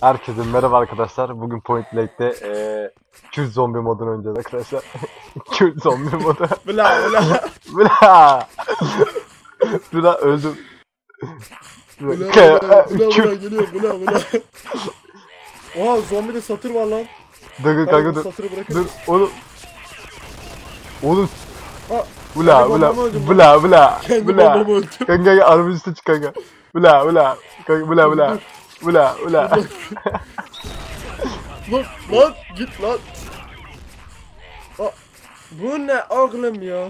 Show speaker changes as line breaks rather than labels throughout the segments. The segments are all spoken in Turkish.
Herkese merhaba arkadaşlar. Bugün Point Black'te eee Kürt zombi modunu oynayacağız arkadaşlar. Kürt zombi modu.
Bla bla.
Bla. Bla öldüm.
Bla bla bla bla
Kürt.
geliyor bla bla. Oha zombide satır var lan.
Dur dur
Kanka
dur.
satırı
Dur oğlum. Oğlum.
Aa,
Bla
kendi
bla
bombamı öldüm
bla bla
Kendi
bla.
bombamı öldüm.
Kanka kanka arabanın üstüne çık kanka. Bla bla. Kanka bla bla. Bla bla.
Lan lan git lan. Aa, bu ne oğlum ya?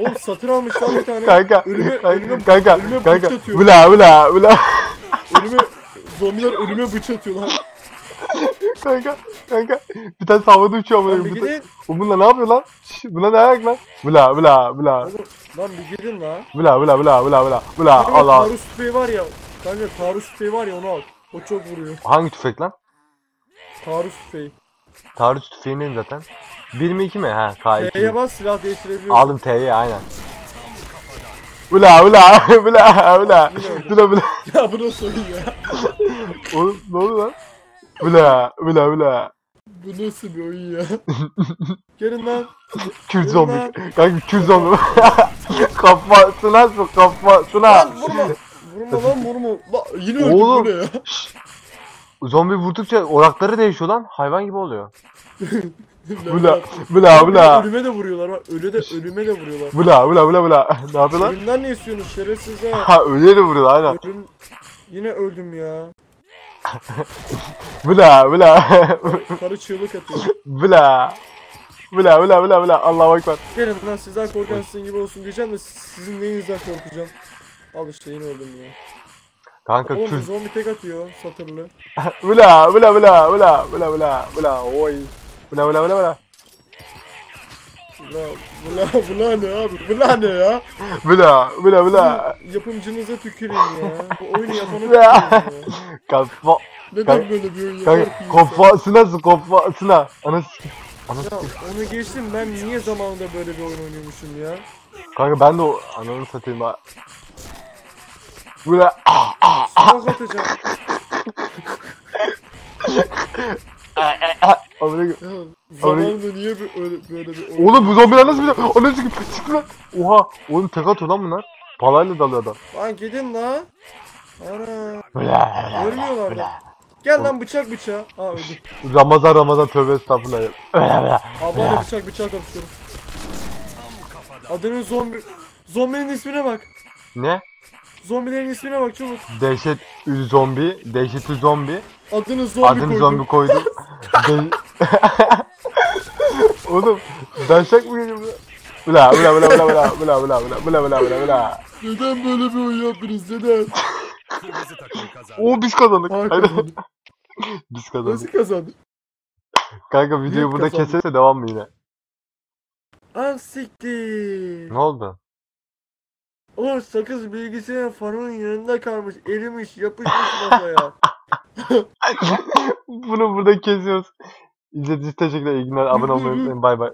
Oğlum satır almış lan bir tane.
Kanka.
Ölüme,
Kanka.
ölüme,
Kanka.
ölüme
Kanka.
atıyor.
Bla bla bla.
Ölüme, zombiler ölüme bıç atıyor lan.
Kanka. Kanka. Bir tane havada uçuyor ama.
Bir gidin.
Bununla ne yapıyor lan? Şş, buna ne ayak lan? Bla bla.
Oğlum, lan bir gidin lan.
Bla bla bla bla. Bla
Kanka
Allah.
taarruz tüfeği var ya. Kanka taarruz tüfeği var ya onu al. O çok vuruyor.
Hangi tüfek lan?
Taarruz tüfeği.
Taarruz tüfeğindeyim zaten. 1 mi 2 mi? Ha K2.
T'ye bas silah değiştirebiliyorsun.
Aldım T'yi aynen. Bla bla bla bla. Bla bla.
Ya bu nasıl oyun ya?
Oğlum ne oldu lan? Bla bla bla.
Bu nasıl bir oyun ya? Gelin lan.
Kürt zombi. Kanka Kürt zombi. kafasına sok kafasına.
Lan vurma. Vurma lan vurma. Lan yine öldüm
Oğlum. Zombi vurdukça orakları değişiyor lan. Hayvan gibi oluyor.
Lan.
bla bla.
Ölüme de vuruyorlar bak. Ölü de ölüme de vuruyorlar.
Bla bla bla bla. Ne yapıyorlar?
Ölümden ne istiyorsunuz şerefsizler?
Ha öyle de vuruyorlar aynen.
Ölüm... Yine öldüm ya.
Bla bla.
Karı çığlık atıyor.
bla. Bla bla bla bla. Allahu ekber.
Gelin lan sizden korkan sizin gibi olsun diyeceğim de sizin neyinizden korkacağım. Al işte yine öldüm ya.
Kanka
Oğlum
Kürt.
zombi tek atıyor satırlı.
Bla bla bla bla bla bla bla. Oy. Bla bla bla bla.
Bula bula bula ne abi? Bula ne ya?
Bla bla bla.
Yapımcınıza tüküreyim ya. Bu oyunu yapana
Ya.
tüküreyim ya.
Kafa.
Neden böyle bir oyun yapar ki
kafasına sık kafasına. Anası. Anası.
Ya onu geçtim ben niye zamanında böyle bir oyun oynuyormuşum ya?
Kanka ben de o ananı satayım ha. Bla.
Smoke atacağım.
Amına
Ya zamanında niye bir, öyle, böyle bir oyun?
Oğlum bu zombiler nasıl bir Ananı sikeyim. Çıktı lan. Oha. Oğlum tek atıyor lan bunlar. Palayla dalıyor adam.
Lan gidin la. Ana.
Bla.
Ölmüyorlar da. Gel lan bıçak bıçağı. Aa öldü.
Ramazan Ramazan tövbe estağfurullah. Bla bla.
Ablayla bıçak bıçak kapışıyorum. Adının zombi... Zombinin ismine bak.
Ne?
Zombilerin ismine bak çabuk.
Dehşet ül zombi. Dehşet ül zombi.
Adını zombi
Adını
koydum.
zombi koydu. De- Oğlum daşak mı geliyor bu? Bla bla bla bla bla bla bla bla bla bla bla bla.
Neden böyle bir oyun yaptınız neden?
Kırmızı takım kazandı.
Oo biz kazandık.
Aa,
Aynen.
kazandık.
Biz
Nasıl
kazandık.
kazandık?
Kanka videoyu
Niye
burada
kazandık?
keserse devam mı yine?
An siktir.
Ne oldu?
Oğlum sakız bilgisayarın fanının yanında kalmış. Erimiş yapışmış masaya.
Bunu burada kesiyoruz. İzlediğiniz için teşekkürler. İyi günler. Abone olmayı unutmayın. Bay bay.